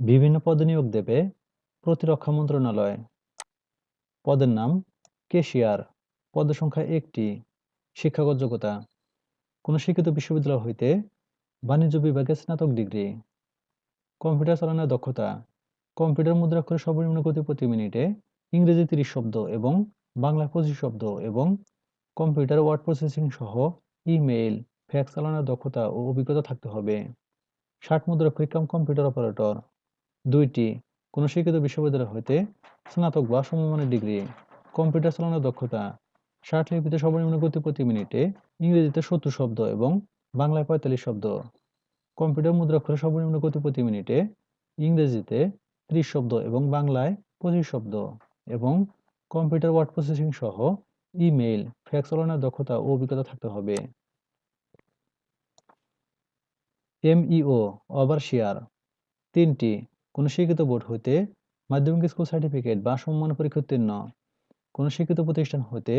বিভিন্ন পদে নিয়োগ দেবে প্রতিরক্ষা মন্ত্রণালয়। পদের নাম কেশিয়ার। পদের সংখ্যা একটি, শিক্ষাগত যোগ্যতা। কোনো শিক্ষিত বিশ্ববিদ্যালয় হইতে বাণিজ্য বিভাগে স্নাতক ডিগ্রি। কম্পিউটার চালানোর দক্ষতা। কম্পিউটার মুদ্রাক্ষরে সর্বনিম্ন গতি প্রতি মিনিটে ইংরেজি তিরিশ শব্দ এবং বাংলা পঁচিশ শব্দ এবং কম্পিউটার ওয়ার্ড প্রসেসিং সহ ইমেইল, ফ্যাক্স চালানোর দক্ষতা ও অভিজ্ঞতা থাকতে হবে। ষাট মুদ্রাক্ষরিক কাম কম্পিউটার অপারেটর। দুইটি। কোনো শিক্ষিত বিশ্ববিদ্যালয় হইতে স্নাতক বা সমমানের ডিগ্রি, কম্পিউটার চালানোর দক্ষতা, ষাট লিপিতে সর্বনিম্ন গতি প্রতি মিনিটে ইংরেজিতে সত্তর শব্দ এবং বাংলায় পঁয়তাল্লিশ শব্দ। কম্পিউটার মুদ্রাক্ষরে সর্বনিম্ন গতি প্রতি মিনিটে ইংরেজিতে ত্রিশ শব্দ এবং বাংলায় পঁচিশ শব্দ এবং কম্পিউটার ওয়ার্ড প্রসেসিং সহ ইমেইল, ফ্যাক্স চালানোর দক্ষতা ও অভিজ্ঞতা থাকতে হবে। MEO, overseer. তিনটি কোনো শিক্ষিত বোর্ড হইতে মাধ্যমিক স্কুল সার্টিফিকেট বা সম্মান পরীক্ষা উত্তীর্ণ। কোনো শিক্ষিত প্রতিষ্ঠান হইতে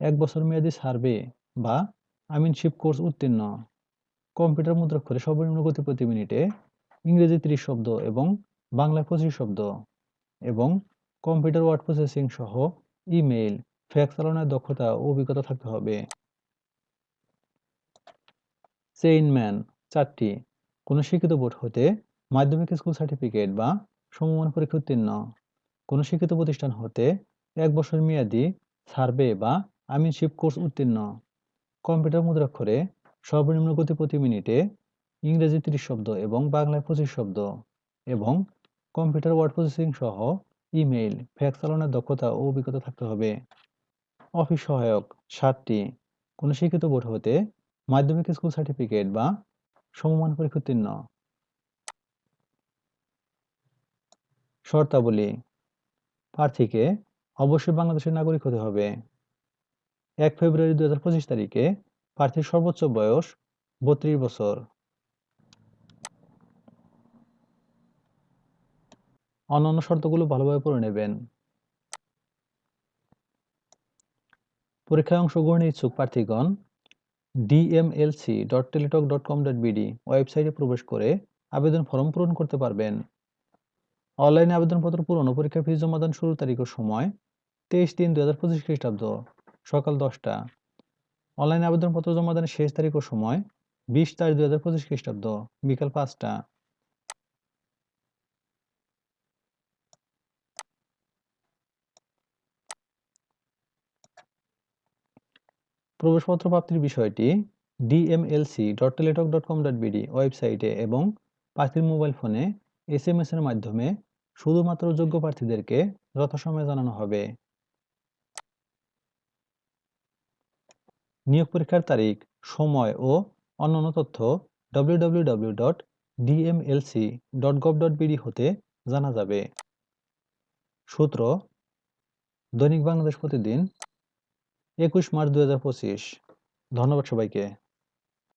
এক বছর মেয়াদী সার্ভে বা আমিনশিপ কোর্স উত্তীর্ণ। কম্পিউটার মুদ্রাক্ষরে সর্বনিম্ন গতি প্রতি মিনিটে ইংরেজি ত্রিশ শব্দ এবং বাংলা পঁচিশ শব্দ এবং কম্পিউটার ওয়ার্ড প্রসেসিং সহ ইমেইল, ফ্যাক্স চালানোর দক্ষতা ও অভিজ্ঞতা থাকতে হবে। চেইনম্যান চারটি। কোনো শিক্ষিত বোর্ড হতে মাধ্যমিক স্কুল সার্টিফিকেট বা সমমান পরীক্ষা উত্তীর্ণ। কোনো শিক্ষিত প্রতিষ্ঠান হতে এক বছর মেয়াদী সার্ভে বা আমিনশিপ কোর্স উত্তীর্ণ। কম্পিউটার মুদ্রাক্ষরে সর্বনিম্ন গতি প্রতি মিনিটে ইংরেজি তিরিশ শব্দ এবং বাংলায় পঁচিশ শব্দ এবং কম্পিউটার ওয়ার্ড প্রসেসিং সহ ইমেইল, ফ্যাক্স চালানোর দক্ষতা ও অভিজ্ঞতা থাকতে হবে। অফিস সহায়ক সাতটি। কোনো শিক্ষিত বোর্ড হতে মাধ্যমিক স্কুল সার্টিফিকেট বা সমমান পরীক্ষা উত্তীর্ণ। শর্তাবলী। প্রার্থীকে অবশ্যই বাংলাদেশের নাগরিক হতে হবে। এক ফেব্রুয়ারি দু হাজার পঁচিশ তারিখে প্রার্থীর সর্বোচ্চ বয়স বত্রিশ বছর। অন্যান্য শর্তগুলো ভালোভাবে পড়ে নেবেন। পরীক্ষায় অংশগ্রহণের ইচ্ছুক প্রার্থীগণ DMLC dot Teletalk dot com dot BD ওয়েবসাইটে প্রবেশ করে আবেদন ফর্ম পূরণ করতে পারবেন। অনলাইনে আবেদনপত্র পূরণ ও পরীক্ষার ফি জমাদান শুরু তারিখ ও সময়। তেইশ তিন দুই হাজার পঁচিশ খ্রিস্টাব্দ, সকাল দশটা। অনলাইনে আবেদনপত্র জমা জমাদানের শেষ তারিখ ও সময়, বিশ তারিখ দুই হাজার পঁচিশ খ্রিস্টাব্দ, বিকাল পাঁচটা। প্রবেশপত্র প্রাপ্তির বিষয়টি DMLC dot Teletalk dot com dot BD ওয়েবসাইটে এবং প্রার্থীর মোবাইল ফোনে এস এম এস এর মাধ্যমে শুধুমাত্র যোগ্য প্রার্থীদেরকে যথাসময়ে জানানো হবে। নিয়োগ পরীক্ষার তারিখ, সময় ও অন্যান্য তথ্য www.dmlc.gov.bd হতে জানা যাবে। সূত্র, দৈনিক বাংলাদেশ প্রতিদিন, একুশ মার্চ দু হাজার পঁচিশ। ধন্যবাদ সবাইকে।